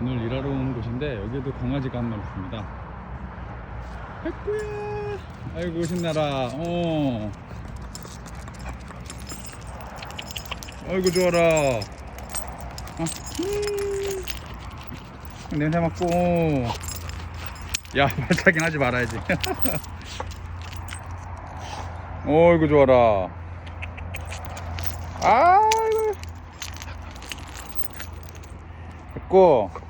오늘 일하러 온 곳인데 여기도 강아지가 한 마리 있습니다. 아이고야. 아이고 신나라. 어. 아이고 좋아라. 어. 음. 냄새 맡고. 야 발차긴 하지 말아야지. 어이구 좋아라. 아이고. 됐고.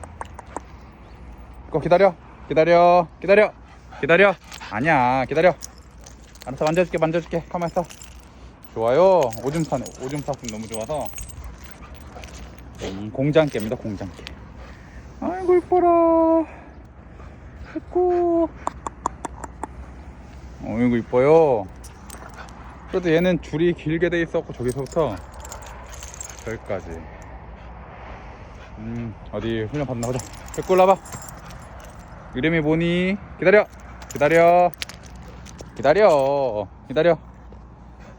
됐고 기다려. 기다려. 기다려. 기다려. 아니야. 기다려. 알았어 만져줄게 만져줄게. 가만 있어. 좋아요. 오줌 싸네. 오줌 싸고 너무 좋아서. 음, 공장개입니다. 공장개. 아이고 이뻐라. 됐고. 어이구 이뻐요. 그래도 얘는 줄이 길게 돼 있었고 저기서부터 저기까지 음 어디 훈련 받나 보자 데리고 올라봐 이름이 뭐니? 기다려. 기다려. 기다려. 기다려.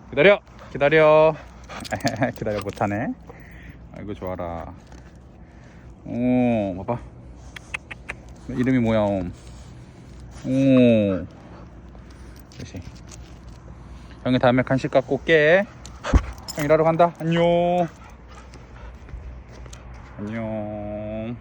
기다려. 기다려. 기다려. 못하네. 아이고 좋아라. 오 봐봐. 이름이 뭐야 오. 그렇지. 형이 다음에 간식 갖고 올게. 형 일하러 간다. 안녕. 안녕.